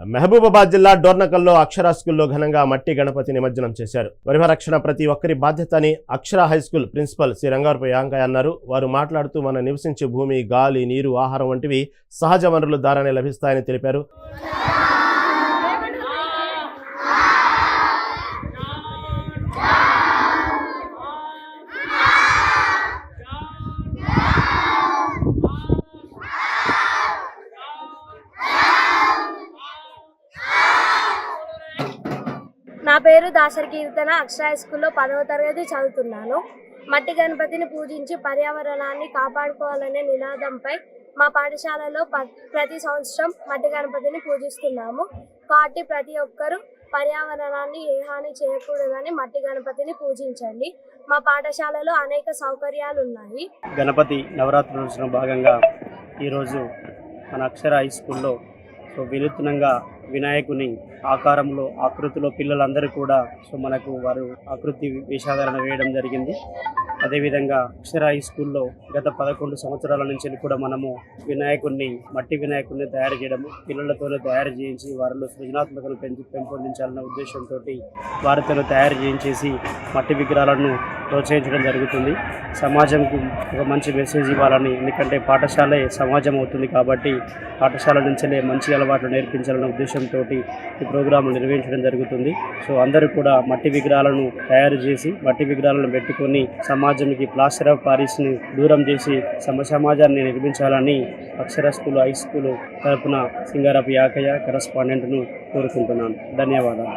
మహబూబాబాద్ జిల్లా డోర్నకల్లో అక్షర స్కూల్లో ఘనంగా మట్టి గణపతి నిమజ్జనం చేశారు. పరిమరక్షణ ప్రతి ఒక్కరి బాధ్యత అని Akshara high school principal Shri Rangarapu Yankayya అన్నారు. వారు మాట్లాడుతూ మన నివసించే భూమి గాలి నీరు ఆహారం వంటివి సహజ వనరుల ద్వారానే లభిస్తాయని తెలిపారు. నా పేరు దాసరి కీర్తన అక్షర హై స్కూల్లో పదవ తరగతి చదువుతున్నాను. మట్టి గణపతిని పూజించి పర్యావరణాన్ని కాపాడుకోవాలనే నినాదంపై మా పాఠశాలలో ప- ప్రతి సంవత్సరం మట్టి గణపతిని పూజిస్తున్నాము. కాబట్టి ప్రతి ఒక్కరూ పర్యావరణాన్ని ఏ హాని చేయకూడదని మట్టి గణపతిని పూజించండి. మా పాఠశాలలో అనేక సౌకర్యాలు ఉన్నాయి గణపతి నవరాత్రి భాగంగా ఈరోజు మన అక్షర హై స్కూల్లో సో వినూత్నంగా వినాయకుని ఆకారంలో ఆకృతిలో పిల్లలందరూ కూడా సో మనకు వారు ఆకృతి వేషాధారణ వేయడం జరిగింది. అదేవిధంగా అక్షర హై స్కూల్లో గత పదకొండు సంవత్సరాల నుంచి కూడా మనము వినాయకుడిని మట్టి వినాయకుడిని తయారు చేయడము పిల్లలతోనే తయారు చేయించి వారిలో సృజనాత్మకను పెంచి పెంపొందించాలన్న ఉద్దేశంతో వారితో తయారు చేయించేసి మట్టి విగ్రహాలను ప్రోత్సహించడం జరుగుతుంది. సమాజంకు ఒక మంచి మెసేజ్ ఇవ్వాలని ఎందుకంటే పాఠశాలే సమాజం అవుతుంది కాబట్టి పాఠశాల నుంచే మంచి అలవాట్లు నేర్పించాలన్న ఉద్దేశంతో ఈ ప్రోగ్రాంలు నిర్వహించడం జరుగుతుంది. సో అందరూ కూడా మట్టి విగ్రహాలను తయారు చేసి మట్టి విగ్రహాలను పెట్టుకొని సమాజానికి ప్లాస్టర్ ఆఫ్ పారిస్ని దూరం చేసి సమ సమాజాన్ని నిర్మించాలని అక్షర స్కూల్ హై స్కూల్ తరపున సింగారపు యాకయ్య కరస్పాండెంట్ను కోరుకుంటున్నాను. ధన్యవాదాలు.